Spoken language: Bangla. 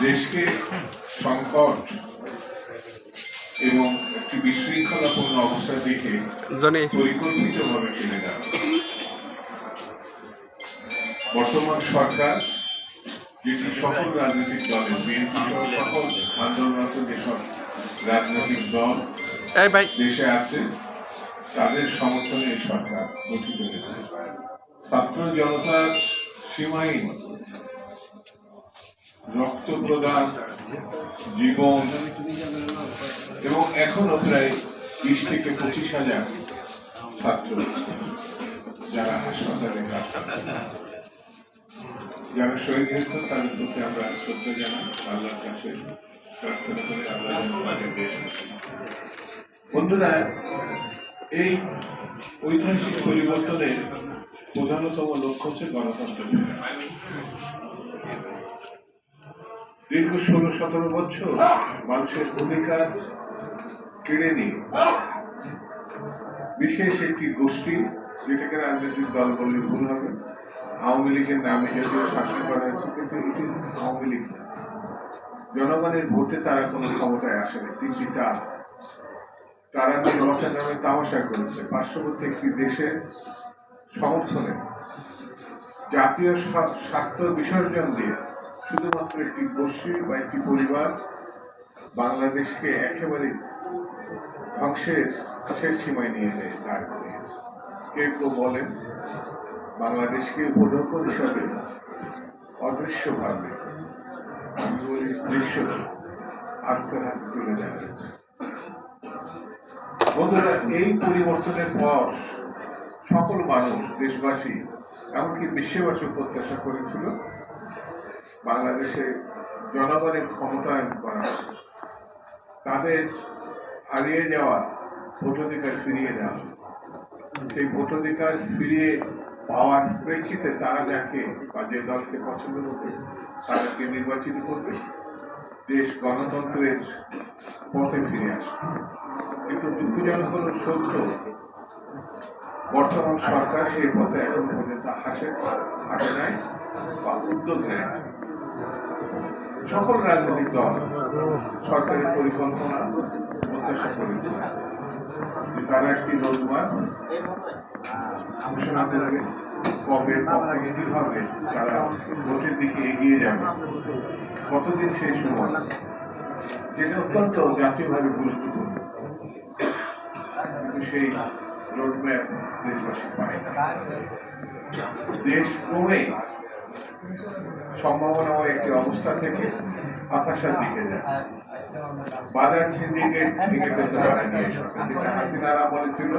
দেশকে সংকট এবং একটি বিশৃঙ্খলাপূর্ণ অবস্থার দিকে পরিকল্পিতভাবে টেনে দেওয়া বর্তমান সরকার যেটি সকল রাজনৈতিক দলের বিএনপি সকল আন্দোলনরত যেসব রাজনৈতিক দল দেশে আছে তাদের সমর্থনে এই সরকার গঠিত হয়েছে। ছাত্র জনতার সীমাহীন রক্ত প্রদান জীবন, এবং এখনও প্রায় বিশ থেকে পঁচিশ হাজার ছাত্র যারা হাসপাতালে যারা শহীদ হয়েছেন, তাদের প্রতি আমরা শ্রদ্ধা জানাই। আল্লাহর কাছে বন্ধুরা, এই ঐতিহাসিক পরিবর্তনের প্রধানতম লক্ষ্য হচ্ছে গণতন্ত্র। দীর্ঘ ষোলো, সতেরো বছর মানুষের অধিকার কেড়ে নিয়ে। বিশেষ একটি গোষ্ঠী, যেটাকে রাজনৈতিক দল বললে ভুল হবে, আওয়ামী লীগের নামে যদিও শাসন করা হয়েছে, কিন্তু এটি আওয়ামী লীগ জনগণের ভোটে তারা কোনো ক্ষমতায় আসেনি তিনটিটা তারা। নির্বাচন নামে তামাশা করেছে, পার্শ্ববর্তী একটি দেশের সমর্থনে। জাতীয় স্বা- স্বার্থ বিসর্জন দিয়ে শুধুমাত্র একটি গোষ্ঠী বা একটি পরিবার বাংলাদেশকে একেবারে ধ্বংসের শেষ সীমায় নিয়ে যায়, দাঁড় করিয়েছে। কেউ কেউ বলেন বাংলাদেশকে উপঢৌকন হিসাবে অদৃশ্যভাবে আমি বলি দৃশ্য আত্মের হাতে তুলে দেওয়া বন্ধুরা, এই পরিবর্তনের পর সকল মানুষ, দেশবাসী, এমনকি বিশ্ববাসী প্রত্যাশা করেছিল বাংলাদেশে জনগণের ক্ষমতায়ন করা। তাদের হারিয়ে যাওয়া ভোটাধিকার ফিরিয়ে দেওয়া। সেই ভোটাধিকার ফিরিয়ে পাওয়ার প্রেক্ষিতে তারা যাকে বা যে দলকে পছন্দ করবে, তাদেরকে নির্বাচিত করবে। দেশ গণতন্ত্রের পথে ফিরে আসবে। কিন্তু দুঃখজনক হল সত্য, বর্তমান সরকার সেই পথে এখন পর্যন্ত হাসে হাঁটে নেয় বা উদ্যোগ নেয়। সকল রাজনৈতিক দল, সরকারের পরিকল্পনা, প্রত্যাশা করেছে। তারা একটি রোজগার ঘোষণা করবে কবে কবে কীভাবে তারা ভোটের দিকে এগিয়ে যাবে, কতদিন সেই সময়, যেটা অত্যন্ত জাতীয়ভাবে গুরুত্বপূর্ণ। কিন্তু সেই রোডম্যাপ দেশবাসী পায় দেশ ক্রমেই সম্ভাবনাময় একটি অবস্থা থেকে হতাশার দিকে যাচ্ছে। বাজার সিন্ডিকেট থেকে পেতে পারেনি। হাসিনারা বলেছিল